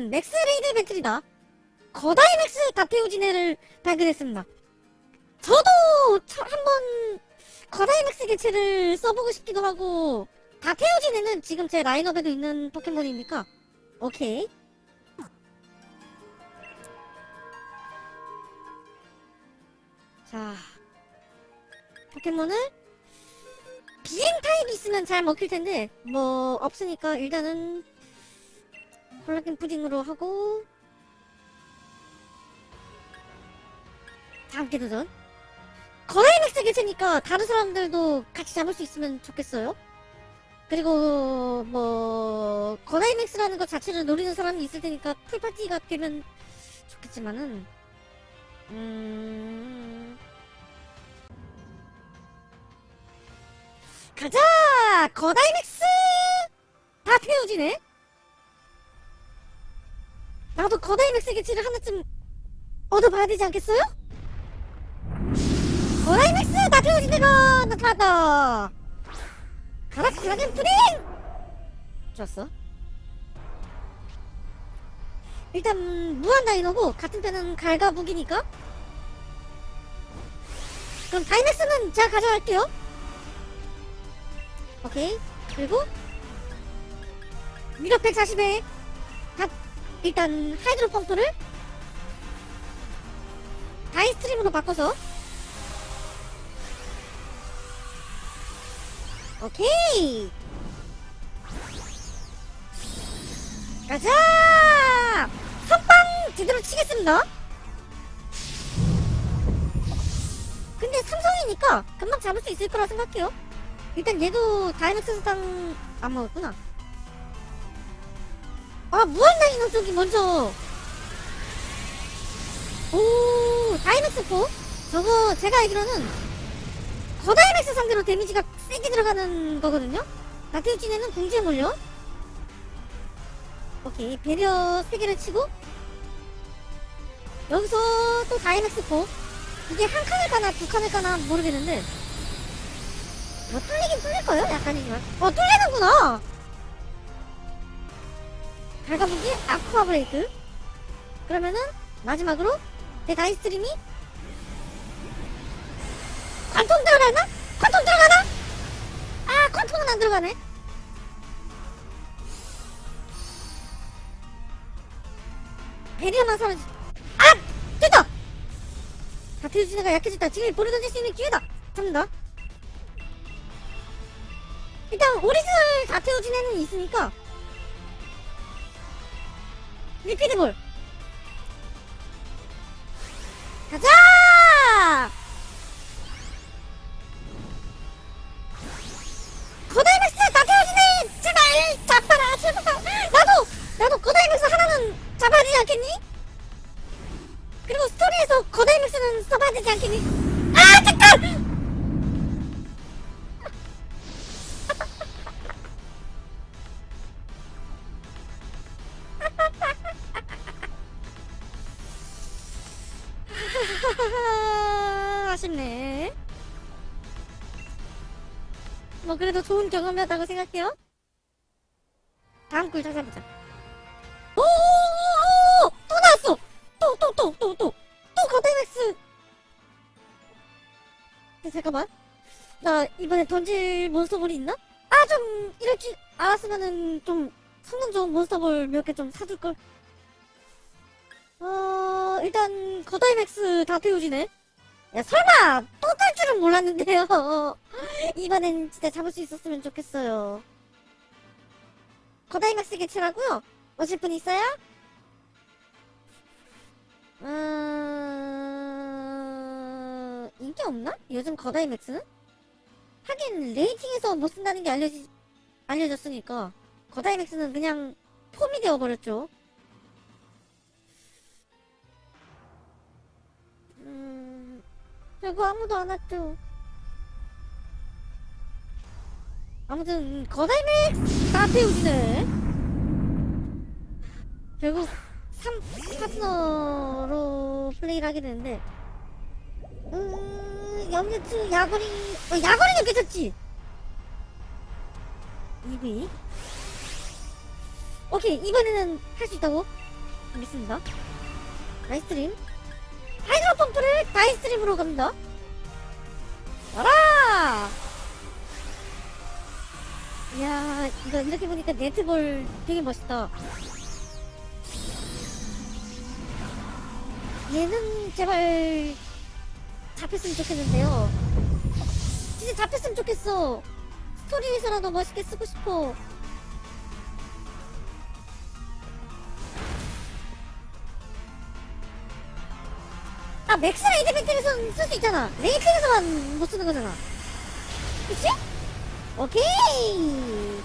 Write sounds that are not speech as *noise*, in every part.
일단 맥스 레이드 배틀이다. 거다이 맥스 다테오지네를 발견했습니다. 저도 차- 한번 거다이 맥스 개체를 써보고 싶기도 하고 다테오지네는 지금 제 라인업에도 있는 포켓몬이니까 오케이. 자 포켓몬을 비행 타입이 있으면 잘 먹힐 텐데 뭐 없으니까 일단은 콜라겐 푸딩으로 하고 다음 게 도전. 거라이맥스 개체니까 다른 사람들도 같이 잡을 수 있으면 좋겠어요. 그리고 뭐 거라이맥스라는 것 자체를 노리는 사람이 있을 테니까 풀파티가 되면 좋겠지만은 음. 가자! 거다이맥스! 다 태워지네 나도 거다이맥스 개체를 하나쯤 얻어봐야 되지 않겠어요? 거다이맥스! 다 태워지네가 나타났다! 가라 콜라겐 푸딩 좋았어. 일단 무한 다이너고 같은 편은 갈가 무기니까. 그럼 다이맥스는 제가 가져갈게요. 오케이. 그리고 미력 140에 다 일단 하이드로 펌프를 다이스트림으로 바꿔서. 오케이. 가자! 선빵 제대로 치겠습니다. 근데 삼성이니까 금방 잡을 수 있을 거라 생각해요. 일단 얘도 다이맥스 수당 안 먹었구나 아 무한 다이너 쪽이 먼저. 오 다이맥스 4 저거 제가 알기로는 거다이맥스 상대로 데미지가 세게 들어가는 거거든요? 나태우진에는 궁지에 몰려. 오케이 배려 3개를 치고. 여기서 또 다이맥스 4 이게 한 칸을 까나 두 칸을 까나 모르겠는데. 뭐 뚫리긴 뚫릴 거예요? 약간이지만 어 뚫리는구나 갈가보기 아쿠아 브레이크 그러면은 마지막으로 내 다이스트림이 관통 들어가나? 관통 들어가나? 아 관통은 안 들어가네 배리어만 사라지 아! 됐다! 다트유지네가 약해졌다 지금 볼을 던질 수 있는 기회다 잡는다 일단 오리지널 다트유지네는 있으니까 리피드볼 가자! 거다이맥스 다태워지네! 제발 잡아라 제발 나도 나도 거다이맥스 하나는 잡아야 되지 않겠니? 그리고 스토리에서 거다이맥스는 써봐야 되지 않겠니? 아쉽네. 뭐 그래도 좋은 경험이었다고 생각해요. 다음 글 찾아보자. 오오오오! 또 나왔어! 또 또 또 또 또! 또 거대맥스! 네, 잠깐만. 나 이번에 던질 몬스터볼이 있나? 아좀줄 알았으면은 좀 성능 좋은 몬스터볼 몇 개 좀 사둘걸. 어 일단 거다이맥스 다 태우지네. 야 설마 또 뜰 줄은 몰랐는데요. *laughs* 이번엔 진짜 잡을 수 있었으면 좋겠어요. 거다이맥스 개체라고요? 오실 분 있어요? 음... 인기 없나? 요즘 거다이맥스는? 하긴 레이팅에서 못 쓴다는 게 알려지 알려졌으니까 거다이맥스는 그냥 폼이 되어버렸죠. 음... 결국 아무도 안 왔죠. 아무튼 거다이맥스 다 태우지네. 결국 3 파트너로 플레이를 하게 되는데 음... 염려투 야거리 어, 야거리는 괜찮지? 2위 오케이 이번에는 할 수 있다고? 하겠습니다. 다이스트림. 하이드로 펌프를 다이스트림으로 갑니다. 와라! 이야, 이거 이렇게 보니까 네트볼 되게 멋있다. 얘는 제발 잡혔으면 좋겠는데요. 진짜 잡혔으면 좋겠어. 스토리에서라도 멋있게 쓰고 싶어. 아, 맥스 레이드 배틀에서는 쓸수 있잖아. 레이팅에서만 못 쓰는 거잖아. 그치? 오케이!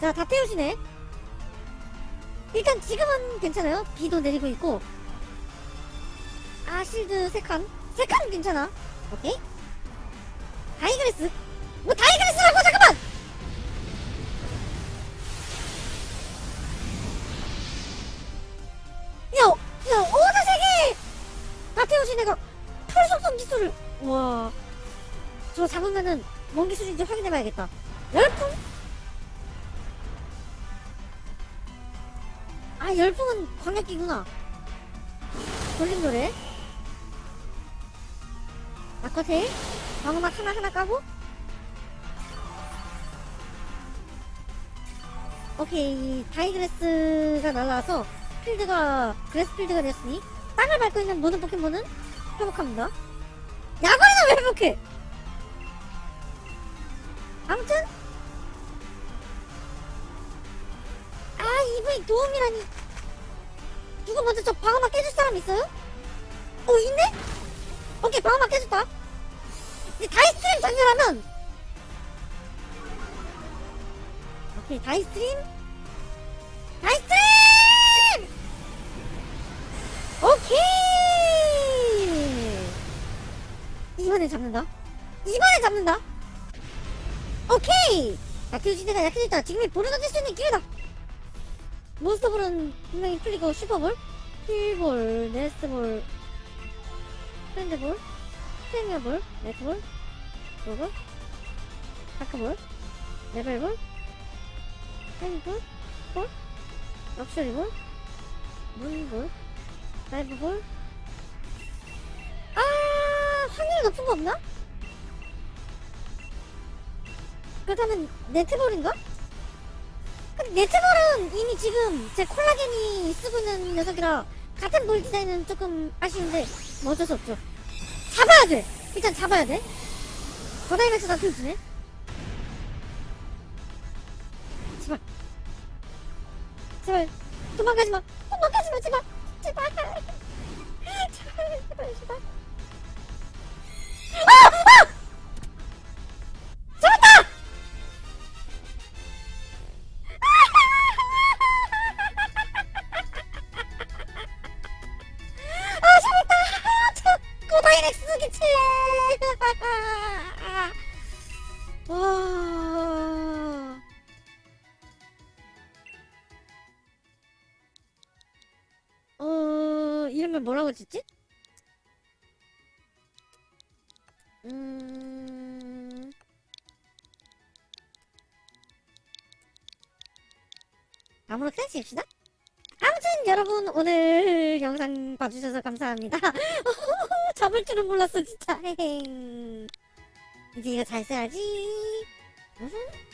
자, 다 태우시네. 일단 지금은 괜찮아요. 비도 내리고 있고. 아, 실드 세칸 세칸 괜찮아. 오케이. 다이그레스. 뭐 다이그레스라고 잠깐만! 풀속성 기술을. 와. 저거 잡으면은 뭔 기술인지 확인해봐야겠다. 열풍? 아, 열풍은 광역기구나. 돌림 노래. 아커ቴ. 방어막 하나하나 까고. 오케이. 다이그레스가 날라와서 필드가, 그레스 필드가 됐으니, 땅을 밟고 있는 모든 포켓몬은 회복합니다. 야구리는 왜 회복해? 아무튼? 아 이분이 도움이라니. 누가 먼저 저 방어막 깨줄 사람 있어요? 어 있네? 오케이 방어막 깨줬다. 이제 다이스트림 전멸하면! 오케이 다이스트림. 다이스트림! 오케이 이번에 잡는다 이번에 잡는다 오케이! 약효지대가 약해졌다. 지금이 볼을 던질 수 있는 기회다. 몬스터볼은 분명히 풀리고 슈퍼볼, 힐볼, 네스트볼, 샌드볼, 프리미어볼, 네트볼, 로볼, 다크볼, 레벨볼, 샌드볼, 볼, 럭셔리볼, 문볼, 라이브볼. 아, 확률이 높은 거 없나? 그렇다면 네트볼인가? 근데 네트볼은 이미 지금 제 콜라겐이 쓰고 있는 녀석이라 같은 볼 디자인은 조금 아쉬운데 뭐 어쩔 수 없죠. 잡아야 돼. 일단 잡아야 돼. 거다이맥스 다 켜주네. 제발. 제발. 도망가지 마. 도망가지 마. 제발. 제발. *laughs* 제발. 제발. 제발. 이름을 뭐라고 짓지? 음. 아무렇게나 칩시다. 아무튼 여러분 오늘 영상 봐주셔서 감사합니다. *laughs* 잡을 줄은 몰랐어 진짜. *laughs* 이제 이거 잘 써야지. 으흠.